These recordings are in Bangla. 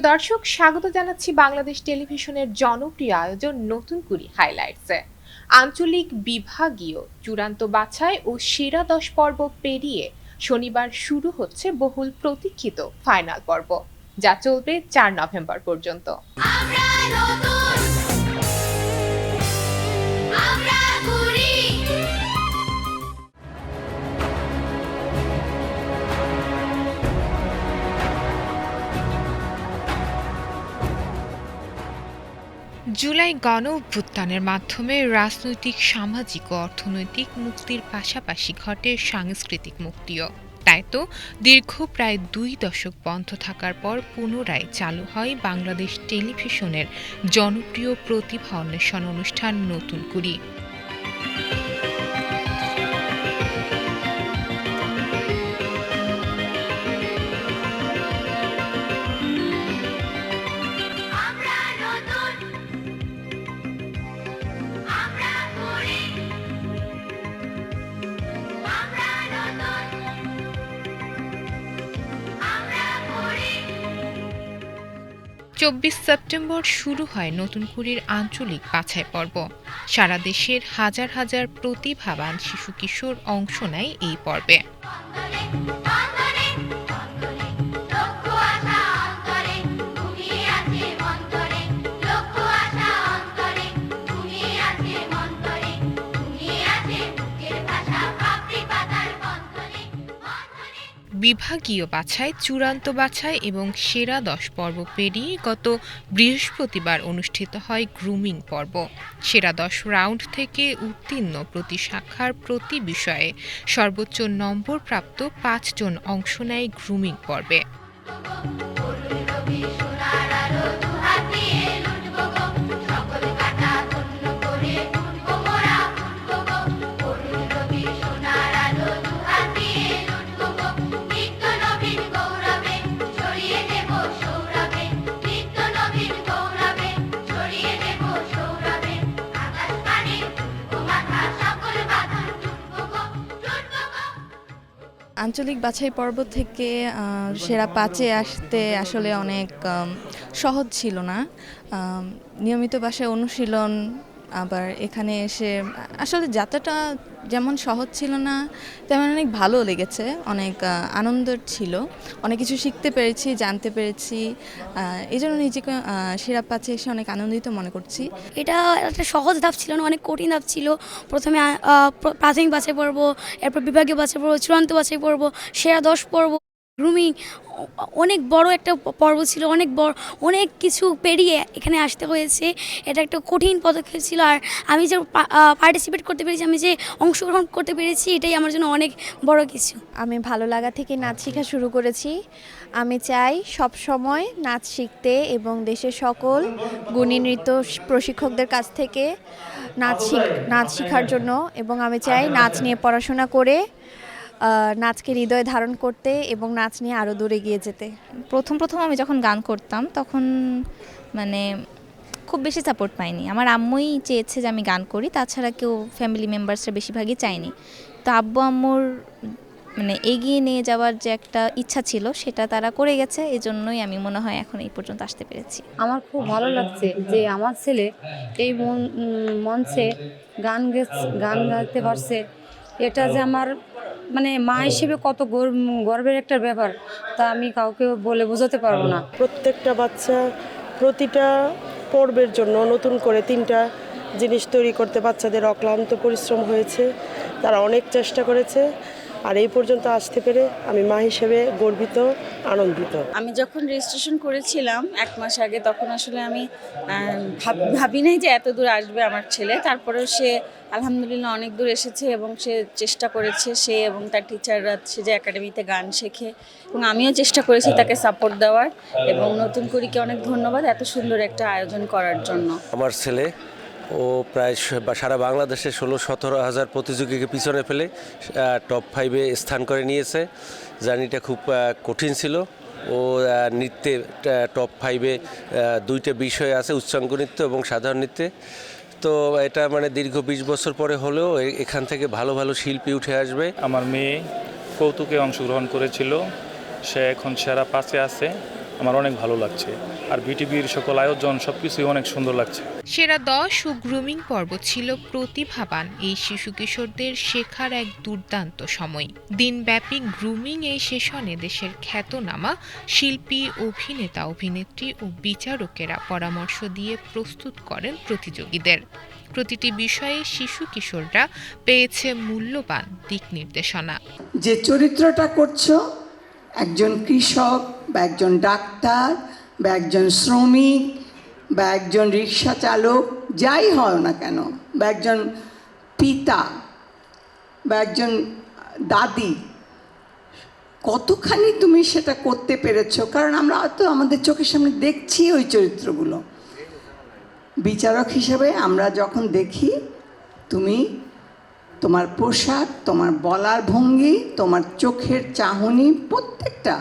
প্রিয় দর্শক, স্বাগত জানাচ্ছি বাংলাদেশ টেলিভিশনের জনপ্রিয় আয়োজন নতুন কুড়ি হাইলাইটসে। আঞ্চলিক বিভাগীয় চূড়ান্ত বাছাই ও সেরা দশ পর্ব পেরিয়ে শনিবার শুরু হচ্ছে বহুল প্রতীক্ষিত ফাইনাল পর্ব, যা চলবে চার নভেম্বর পর্যন্ত। জুলাই গণ অভ্যুত্থানের মাধ্যমে রাজনৈতিক, সামাজিক ও অর্থনৈতিক মুক্তির পাশাপাশি ঘটে সাংস্কৃতিক মুক্তিও। তাই তো দীর্ঘ প্রায় দুই দশক বন্ধ থাকার পর পুনরায় চালু হয় বাংলাদেশ টেলিভিশনের জনপ্রিয় প্রতিভা অন্বেষণ অনুষ্ঠান নতুন কুড়ি। চব্বিশ সেপ্টেম্বর শুরু হয় নতুন কুড়ির আঞ্চলিক বাছাই পর্ব। সারা দেশের হাজার হাজার প্রতিভাবান শিশু কিশোর অংশ নেয় এই পর্বে। বিভাগীয় বাছাই, চূড়ান্ত বাছাই এবং সেরা দশ পর্ব পেরিয়ে গত বৃহস্পতিবার অনুষ্ঠিত হয় গ্রুমিং পর্ব। সেরা দশ রাউন্ড থেকে উত্তীর্ণ প্রতি শাখার প্রতি বিষয়ে সর্বোচ্চ নম্বর প্রাপ্ত পাঁচজন অংশ নেয় গ্রুমিং পর্বে। আঞ্চলিক বাছাই পর্ব থেকে সেরা পাঁচে আসতে আসলে অনেক সহজ ছিল না। নিয়মিত বাসায় অনুশীলন আবার এখানে এসে, আসলে যাত্রাটা যেমন সহজ ছিল না, তেমন অনেক ভালো লেগেছে, অনেক আনন্দের ছিল। অনেক কিছু শিখতে পেরেছি, জানতে পেরেছি এই জন্য নিজেকে সেরা পাচ্ছে এসে অনেক আনন্দিত মনে করছি। এটা একটা সহজ ধাপ ছিল না, অনেক কঠিন ধাপ ছিল। প্রথমে প্রাথমিক বাছাই পর্ব, এরপর বিভাগীয় বাছাই পর্ব, চূড়ান্ত বাছাই পর্ব, সেরা দশ পর্ব গ্রুমিং অনেক বড় একটা পর্ব ছিল, অনেক বড়, অনেক কিছু পেরিয়ে এখানে আসতে হয়েছে। এটা একটা কঠিন পদক্ষেপ ছিল আর আমি যে পার্টিসিপেট করতে পেরেছি, আমি যে অংশগ্রহণ করতে পেরেছি, এটাই আমার জন্য অনেক বড় কিছু। আমি ভালো লাগা থেকে নাচ শেখা শুরু করেছি। আমি চাই সব সময় নাচ শিখতে এবং দেশের সকল গুণী নৃত্য প্রশিক্ষকদের কাছ থেকে নাচ শিখ, নাচ শেখার জন্য এবং আমি চাই নাচ নিয়ে পড়াশোনা করে নাচকে হৃদয়ে ধারণ করতে এবং নাচ নিয়ে আরও দূরে গিয়ে যেতে? প্রথম প্রথম আমি যখন গান করতাম তখন মানে খুব বেশি সাপোর্ট পাইনি। আমার আম্মুই চেয়েছে যে আমি গান করি তাছাড়া কেউ ফ্যামিলি মেম্বার্সরা বেশিরভাগই চায়নি। তো আব্বু আম্মুর মানে এগিয়ে নিয়ে যাওয়ার যে একটা ইচ্ছা ছিল সেটা তারা করে গেছে এই জন্যই আমি মনে হয় এখন এই পর্যন্ত আসতে পেরেছি। আমার খুব ভালো লাগছে যে আমার ছেলে এই মন মঞ্চে গান গেছ- গান গাইতে পারছে। এটা যে আমার মানে মা হিসেবে কত গর্বের একটা ব্যাপার তা আমি কাউকে বলে বোঝাতে পারব না। প্রত্যেকটা বাচ্চা প্রতিটা পর্বের জন্য নতুন করে তিনটা জিনিস তৈরি করতে বাচ্চাদের অক্লান্ত পরিশ্রম হয়েছে তারা অনেক চেষ্টা করেছে। আর এই পর্যন্ত আসতে পেরে আমি মা হিসেবে গর্বিত আনন্দিত। আমি যখন রেজিস্ট্রেশন করেছিলাম এক মাস আগে তখন আসলে আমি ভাব- ভাবি নাই যে এত দূর আসবে আমার ছেলে। তারপরেও সে আলহামদুলিল্লাহ অনেক দূর এসেছে এবং সে চেষ্টা করেছে সে এবং তার টিচাররা সে যে একাডেমিতে গান শেখে। এবং আমিও চেষ্টা করেছি তাকে সাপোর্ট দেওয়ার এবং নতুন করিকে অনেক ধন্যবাদ এত সুন্দর একটা আয়োজন করার জন্য। আমার ছেলে ও প্রায় সারা বাংলাদেশে ষোলো সতেরো হাজার প্রতিযোগীকে পিছনে ফেলে টপ ফাইভে স্থান করে নিয়েছে। জার্নিটা খুব কঠিন ছিল। ও নৃত্যে টপ ফাইভে দুইটা বিষয় আছে, উচ্চাঙ্গ নৃত্য এবং সাধারণ নৃত্যে। তো এটা মানে দীর্ঘ বিশ বছর পরে হলেও এখান থেকে ভালো ভালো শিল্পী উঠে আসবে। আমার মেয়ে কৌতুকে অংশগ্রহণ করেছিল। সে এখন সেরা পাশে আছে। আমার অনেক ভালো লাগছে। আর বিটিভির সকল আয়োজন সব কিছুই অনেক সুন্দর লাগছে। সেরা দশ ও গ্রুমিং পর্ব ছিল প্রতিভাবান এই শিশু কিশোরদের শেখার এক দুর্দান্ত সময়। দিনব্যাপী গ্রুমিং এই সেশনে দেশের খ্যাতনামা শিল্পী অভিনেতা অভিনেত্রী ও বিচারকেরা পরামর্শ দিয়ে প্রস্তুত করেন প্রতিযোগীদের। প্রতিটি বিষয়ে শিশু কিশোররা পেয়েছে মূল্যবান দিক নির্দেশনা। যে চরিত্রটা করছ একজন কৃষক বা একজন ডাক্তার, বা একজন শ্রমিক, বা একজন রিক্সা চালক, যাই হও না কেন, বা একজন পিতা, বা একজন দাদি, কতখানি তুমি সেটা করতে পেরেছ? কারণ আমরা তো আমাদের চোখের সামনে দেখছি ওই চরিত্রগুলো। বিচারক হিসেবে আমরা যখন দেখি, তুমি তোমার পোশাক, তোমার বলার ভঙ্গি, তোমার চোখের চাহনি, প্রত্যেকটা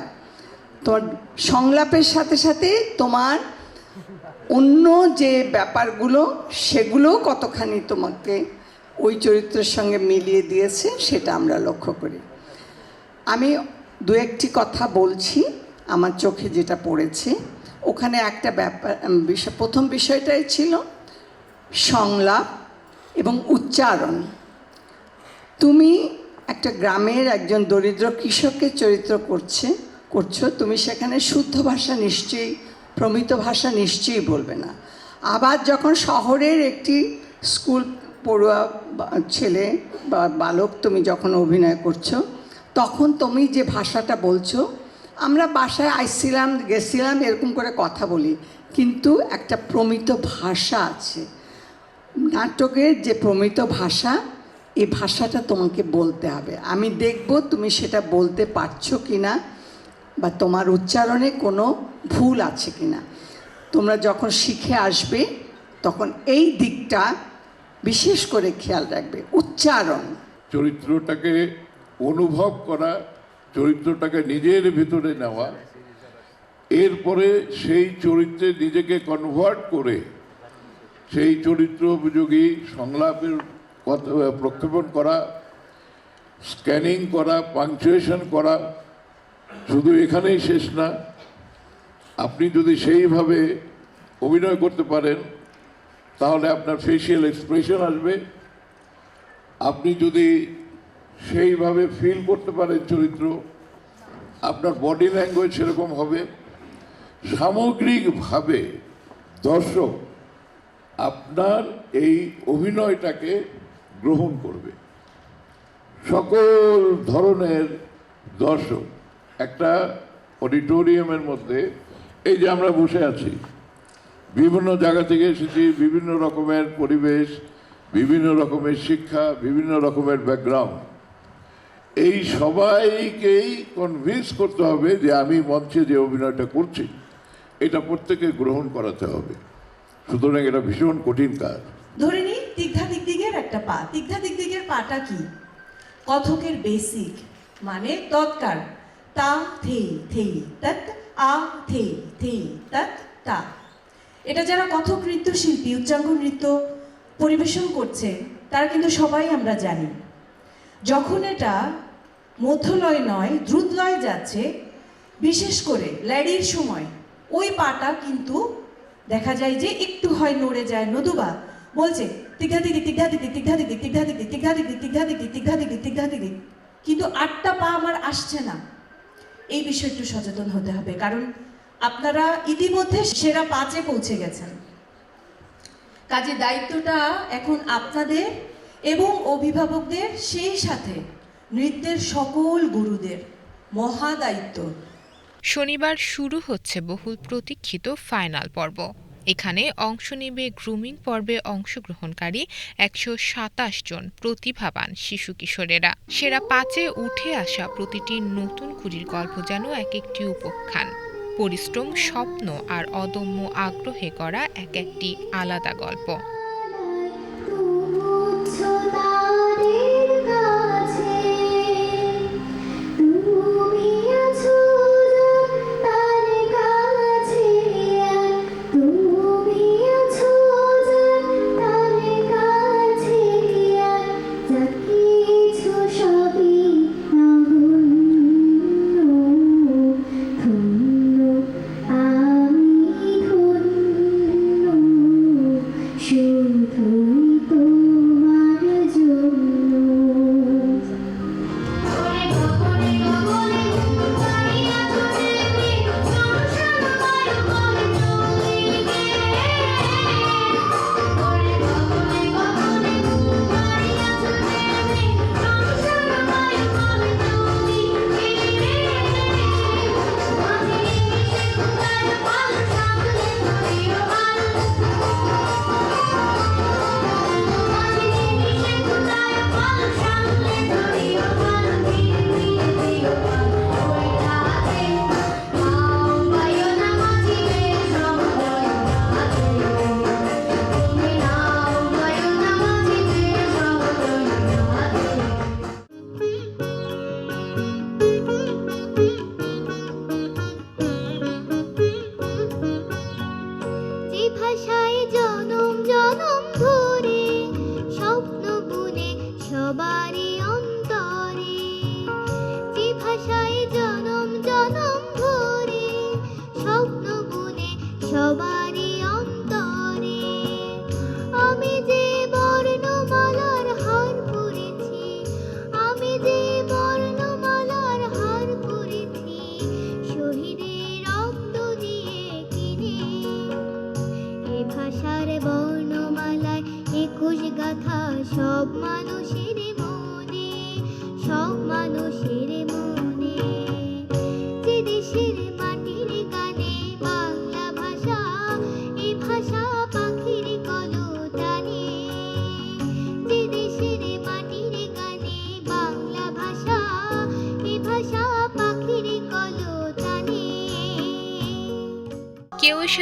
তোমার সংলাপের সাথে সাথে তোমার অন্য যে ব্যাপারগুলো সেগুলো কতখানি তোমাকে ওই চরিত্রের সঙ্গে মিলিয়ে দিয়েছে, সেটা আমরা লক্ষ্য করি। আমি দু একটি কথা বলছি, আমার চোখে যেটা পড়েছে। ওখানে একটা ব্যাপার বিষয়, প্রথম বিষয়টাই ছিল সংলাপ এবং উচ্চারণ। তুমি একটা গ্রামের একজন দরিদ্র কৃষকের চরিত্র করছে করছ, তুমি সেখানে শুদ্ধ ভাষা নিশ্চয়ই, প্রমিত ভাষা নিশ্চয়ই বলবে না। আবার যখন শহরের একটি স্কুল পড়ুয়া ছেলে বা বালক তুমি যখন অভিনয় করছ, তখন তুমি যে ভাষাটা বলছো, আমরা বাসায় আইছিলাম, গেছিলাম, এরকম করে কথা বলি, কিন্তু একটা প্রমিত ভাষা আছে। নাটকের যে প্রমিত ভাষা এই ভাষাটা তোমাকে বলতে হবে। আমি দেখব তুমি সেটা বলতে পারছ কি না বা তোমার উচ্চারণে কোনো ভুল আছে কি না তোমরা যখন শিখে আসবে, তখন এই দিকটা বিশেষ করে খেয়াল রাখবে। উচ্চারণ। চরিত্রটাকে অনুভব করা, চরিত্রটাকে নিজের ভিতরে নেওয়া, এরপরে সেই চরিত্রে নিজেকে কনভার্ট করে সেই চরিত্র উপযোগী সংলাপের প্রক্ষেপণ করা স্ক্যানিং করা পাংচুয়েশন করা শুধু এখানেই শেষ না, আপনি যদি সেইভাবে অভিনয় করতে পারেন, তাহলে আপনার ফেসিয়াল এক্সপ্রেশন আসবে। আপনি যদি সেইভাবে ফিল করতে পারেন চরিত্র, আপনার বডি ল্যাঙ্গুয়েজ সেরকম হবে। সামগ্রিকভাবে দর্শক আপনার এই অভিনয়টাকে গ্রহণ করবে। সকল ধরনের দর্শক একটা অডিটোরিয়ামের মধ্যে, এই যে আমরা বসে আছি, বিভিন্ন জায়গা থেকে এসেছি, বিভিন্ন রকমের পরিবেশ, বিভিন্ন রকমের শিক্ষা, বিভিন্ন রকমের ব্যাকগ্রাউন্ড এই সবাইকেই কনভিন্স করতে হবে যে আমি মঞ্চে যে অভিনয়টা করছি, এটা প্রত্যেকে গ্রহণ করাতে হবে। সুতরাং এটা ভীষণ কঠিন কাজ। ধরে নিই তিগ্ধা দিগদিগের একটা পা। তিগ্ধা দিগদিগের পাটা কি? কথকের বেসিক মানে তৎকার তা থে থে তৎ আ থে থে তৎ তা এটা যারা কথক নৃত্যশিল্পী উচ্চাঙ্গ নৃত্য পরিবেশন করছে, তারা কিন্তু সবাই আমরা জানি। যখন এটা মধ্যলয় নয়, দ্রুতলয় যাচ্ছে, বিশেষ করে ল্যাডির সময়, ওই পাটা কিন্তু দেখা যায় যে একটু হয় নড়ে যায় নতুবা বলছে তিঘা দিদি তিঘা দিদি তিঘা দিদি তিঘা দিদি তিঘা দিদি তিঘা দিদি তিঘা দিদি তিঘা দিদি কিন্তু আটটা পা আমার আসছে না। এই বিষয়ে একটু সচেতন হতে হবে। কারণ আপনারা ইতিমধ্যে সেরা পাঁচে পৌঁছে গেছেন। কাজে দায়িত্বটা এখন আপনাদের এবং অভিভাবকদের সেই সাথে নৃত্যের সকল গুরুদের মহা দায়িত্ব শনিবার শুরু হচ্ছে বহুল প্রতীক্ষিত ফাইনাল পর্ব। এখানে অংশ নেবে গ্রুমিং পর্বে অংশগ্রহণকারী একশো সাতাশ জন প্রতিভাবান শিশু কিশোরেরা। সেরা পাঁচে উঠে আসা প্রতিটি নতুন কুড়ির গল্প যেন এক একটি উপখ্যান। পরিশ্রম, স্বপ্ন আর অদম্য আগ্রহে করা এক একটি আলাদা গল্প।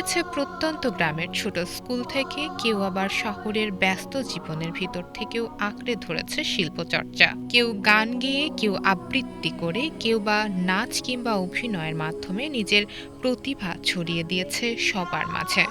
রয়েছে প্রত্যন্ত গ্রামের ছোট স্কুল থেকে কেউ আবার শহরের ব্যস্ত জীবনের ভিতর থেকেও আঁকড়ে ধরেছে শিল্পচর্চা। কেউ গান গেয়ে, কেউ আবৃত্তি করে, কেউ বা নাচ কিংবা অভিনয়ের মাধ্যমে নিজের প্রতিভা ছড়িয়ে দিয়েছে সবার মাঝে।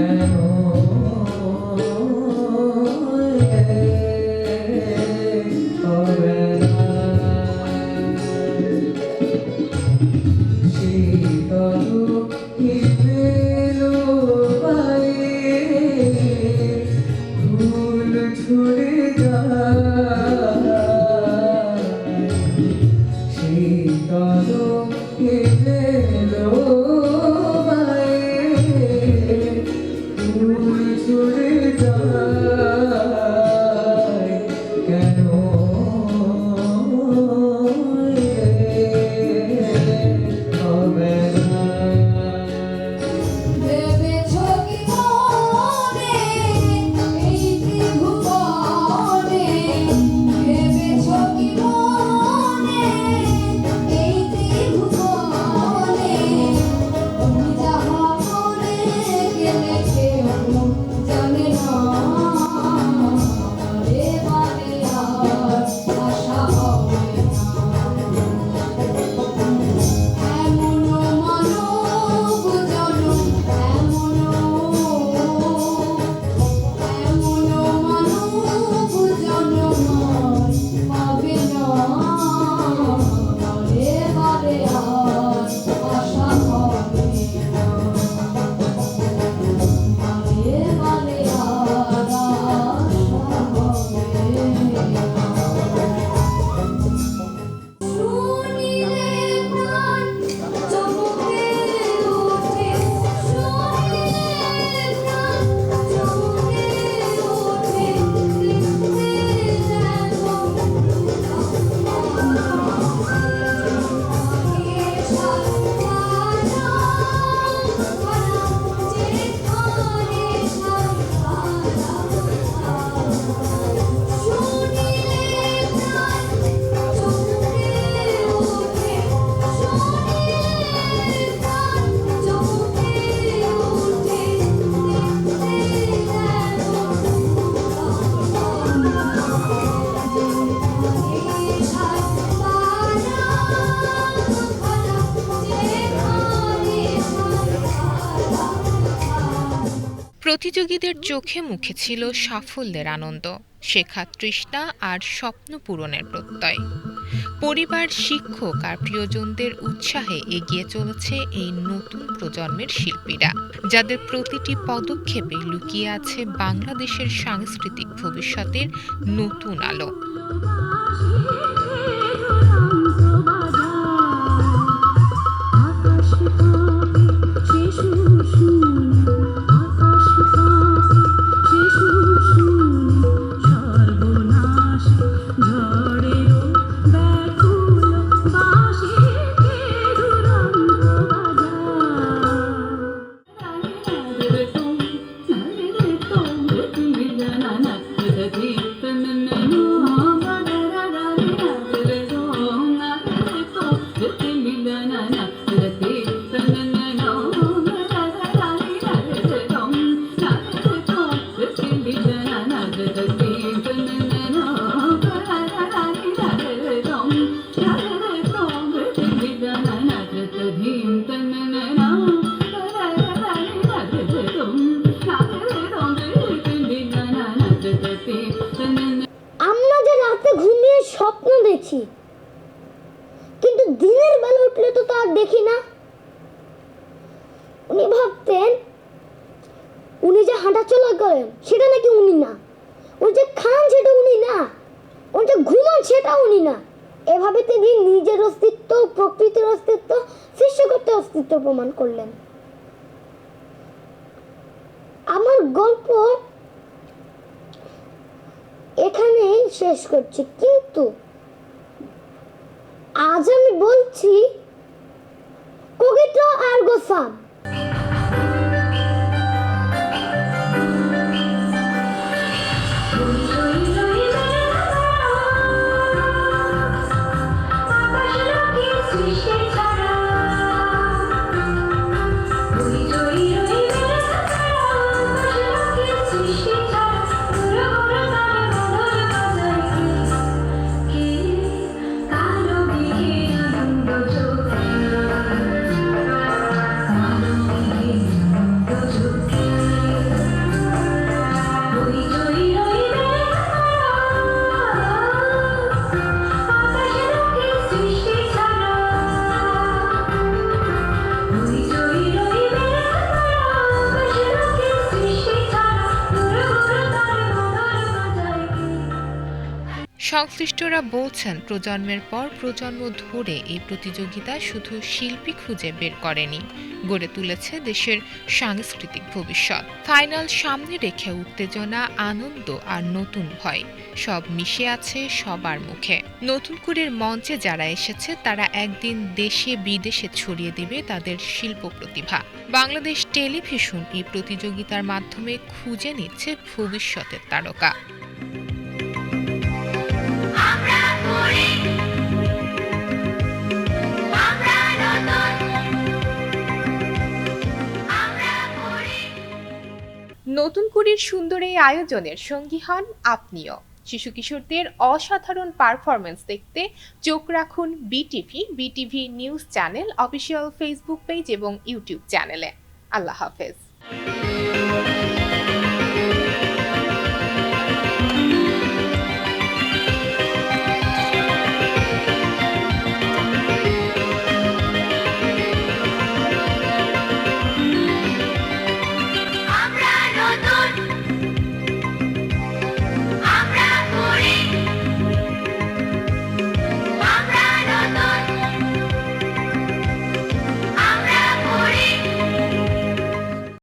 can't. প্রতিযোগীদের চোখে মুখে ছিল সাফল্যের আনন্দ, শেখা তৃষ্ণা আর স্বপ্ন পূরণের প্রত্যয়। পরিবার, শিক্ষক আর প্রিয়জনদের উৎসাহে এগিয়ে চলেছে এই নতুন প্রজন্মের শিল্পীরা, যাদের প্রতিটি পদক্ষেপে লুকিয়ে আছে বাংলাদেশের সাংস্কৃতিক ভবিষ্যতের নতুন আলো। উনি যে খান সেটা উনি না উনি যে ঘুমান সেটা উনি না, এভাবে তিনি নিজের অস্তিত্ব, প্রকৃতির অস্তিত্ব সৃষ্টিকর্তার অস্তিত্ব প্রমাণ করলেন। আমার গল্প এখানেই শেষ করছি, কিন্তু আজ আমি বলছি কোকিটো আর গোসাম। সংশ্লিষ্টরা বলছেন, প্রজন্মের পর প্রজন্ম ধরে এই প্রতিযোগিতা শুধু শিল্পী খুঁজে বের করেনি, গড়ে তুলেছে দেশের সাংস্কৃতিক ভবিষ্যৎ। ফাইনাল সামনে রেখে উত্তেজনা, আনন্দ আর নতুন ভয়, সব মিশে আছে সবার মুখে। নতুন কুড়ির মঞ্চে যারা এসেছে, তারা একদিন দেশে বিদেশে ছড়িয়ে দেবে তাদের শিল্প প্রতিভা। বাংলাদেশ টেলিভিশন এই প্রতিযোগিতার মাধ্যমে খুঁজে নিচ্ছে ভবিষ্যতের তারকা। নতুন। কুড়ির সুন্দর এই আয়োজনের সঙ্গী হন আপনিও। শিশু কিশোরদের অসাধারণ পারফরমেন্স দেখতে চোখ রাখুন BTV BTV news channel, official Facebook page এবং ইউটিউব চ্যানেলে। আল্লাহ হাফেজ।